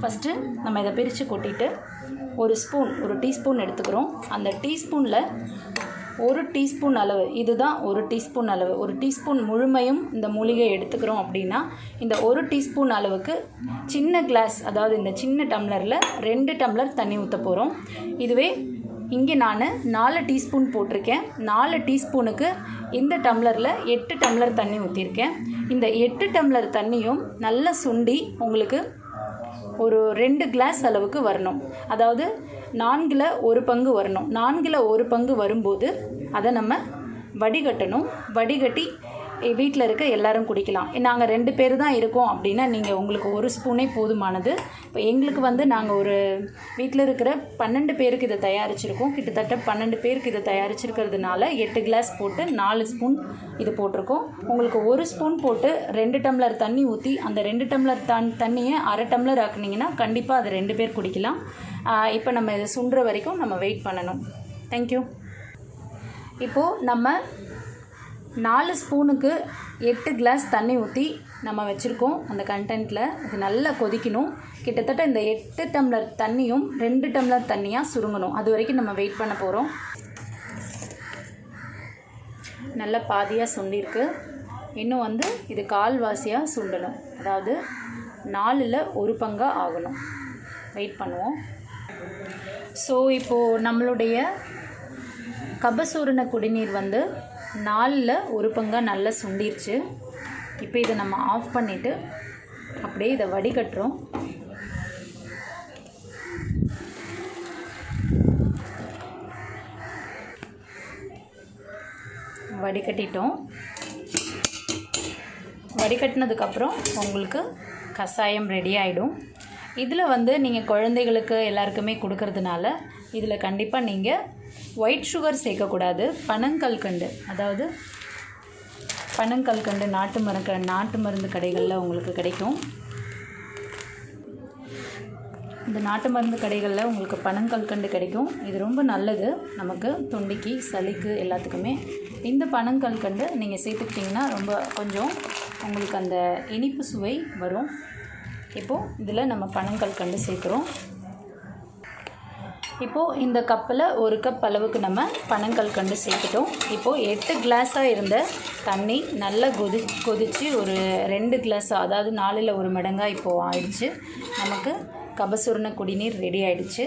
First நம்ம இதை பிரித்து கொட்டிட்டு ஒரு ஸ்பூன் ஒரு டீஸ்பூன் எடுத்துக்கிறோம். அந்த டீஸ்பூனில் ஒரு டீஸ்பூன் அளவு இதுதான் ஒரு டீஸ்பூன் அளவு. ஒரு டீஸ்பூன் முழுமையும் இந்த மூலிகை எடுத்துக்கிறோம் அப்படின்னா இந்த ஒரு டீஸ்பூன் அளவுக்கு சின்ன கிளாஸ் அதாவது இந்த சின்ன டம்ளரில் ரெண்டு டம்ளர் தண்ணி ஊற்ற போகிறோம் இதுவே இங்கே நான் நாலு டீஸ்பூன் போட்டிருக்கேன். நாலு டீஸ்பூனுக்கு இந்த டம்ளரில் எட்டு டம்ளர் தண்ணி ஊற்றிருக்கேன் இந்த எட்டு டம்ளர் தண்ணியும் நல்லா சுண்டி உங்களுக்கு ஒரு ரெண்டு கிளாஸ் அளவுக்கு வரணும். அதாவது நான்கில் ஒரு பங்கு வரணும். நான்கில் ஒரு பங்கு வரும்போது அதை நம்ம வடிகட்டணும். வடிகட்டி வீட்டில் இருக்க எல்லோரும் குடிக்கலாம். நாங்கள் ரெண்டு பேர் தான் இருக்கோம் அப்படின்னா நீங்கள் உங்களுக்கு ஒரு ஸ்பூனே போதுமானது. இப்போ எங்களுக்கு வந்து நாங்கள் ஒரு வீட்டில் இருக்கிற பன்னெண்டு பேருக்கு இதை தயாரிச்சிருக்கோம். கிட்டத்தட்ட பன்னெண்டு பேருக்கு இதை தயாரிச்சிருக்கிறதுனால எட்டு கிளாஸ் போட்டு நாலு ஸ்பூன் இது போட்டிருக்கோம். உங்களுக்கு ஒரு ஸ்பூன் போட்டு ரெண்டு டம்ளர் தண்ணி ஊற்றி அந்த ரெண்டு டம்ளர் தன் தண்ணியை அரை டம்ளர் ஆக்குனீங்கன்னா கண்டிப்பாக அது ரெண்டு பேர் குடிக்கலாம். இப்போ நம்ம இதை சுண்டுற வரைக்கும் நம்ம வெயிட் பண்ணணும். தேங்க்யூ இப்போது நம்ம நாலு ஸ்பூனுக்கு எட்டு கிளாஸ் தண்ணி ஊற்றி நம்ம வச்சுருக்கோம் அந்த கண்டென்ட்டில் இது நல்லா கொதிக்கணும். கிட்டத்தட்ட இந்த எட்டு டம்ளர் தண்ணியும் ரெண்டு டம்ளர் தண்ணியாக சுருங்கணும். அது வரைக்கும் நம்ம வெயிட் பண்ண போகிறோம் நல்லா பாதியாக சுண்டிருக்கு. இன்னும் வந்து இது கால்வாசியாக சுண்டணும். அதாவது நாலில் ஒரு பங்காக ஆகணும். வெயிட் பண்ணுவோம். ஸோ இப்போது நம்மளுடைய கபசூரண குடிநீர் வந்து நாலில் ஒரு பங்காக நல்லா சுண்டிருச்சு. இப்போ இதை நம்ம ஆஃப் பண்ணிவிட்டு அப்படியே இதை வடிகட்டுறோம். வடிகட்டிட்டோம். வடிகட்டினதுக்கப்புறம் உங்களுக்கு கஷாயம் ரெடி ஆகிடும் இதில் வந்து நீங்கள் குழந்தைகளுக்கு எல்லாருக்குமே கொடுக்கறதுனால இதில் கண்டிப்பாக நீங்கள் ஒயிட் சுகர் சேர்க்கக்கூடாது பனங்கல்கண்டு அதாவது பனங்கல்கண்டு நாட்டு மருந்து நாட்டு மருந்து கடைகளில் உங்களுக்கு கிடைக்கும். இந்த நாட்டு மருந்து கடைகளில் உங்களுக்கு பனங்கல்கண்டு கிடைக்கும். இது ரொம்ப நல்லது. நமக்கு தொண்டிக்கு சளிக்கு எல்லாத்துக்குமே. இந்த பனங்கல்கண்டு நீங்கள் சேர்த்துக்கிட்டிங்கன்னா ரொம்ப கொஞ்சம் உங்களுக்கு அந்த இனிப்பு சுவை வரும். இப்போது இதில் நம்ம பனங்கல்கண்டு சேர்க்குறோம். இப்போது இந்த கப்பில் ஒரு கப் அளவுக்கு நம்ம பனங்கல்கண்டு சேர்த்துட்டோம். இப்போது எட்டு கிளாஸாக இருந்த தண்ணி நல்லா கொதி கொதித்து ஒரு ரெண்டு கிளாஸ் அதாவது நாலில் ஒரு மடங்காக இப்போது ஆயிடுச்சு. நமக்கு கபசுரண குடிநீர் ரெடி ஆயிடுச்சு.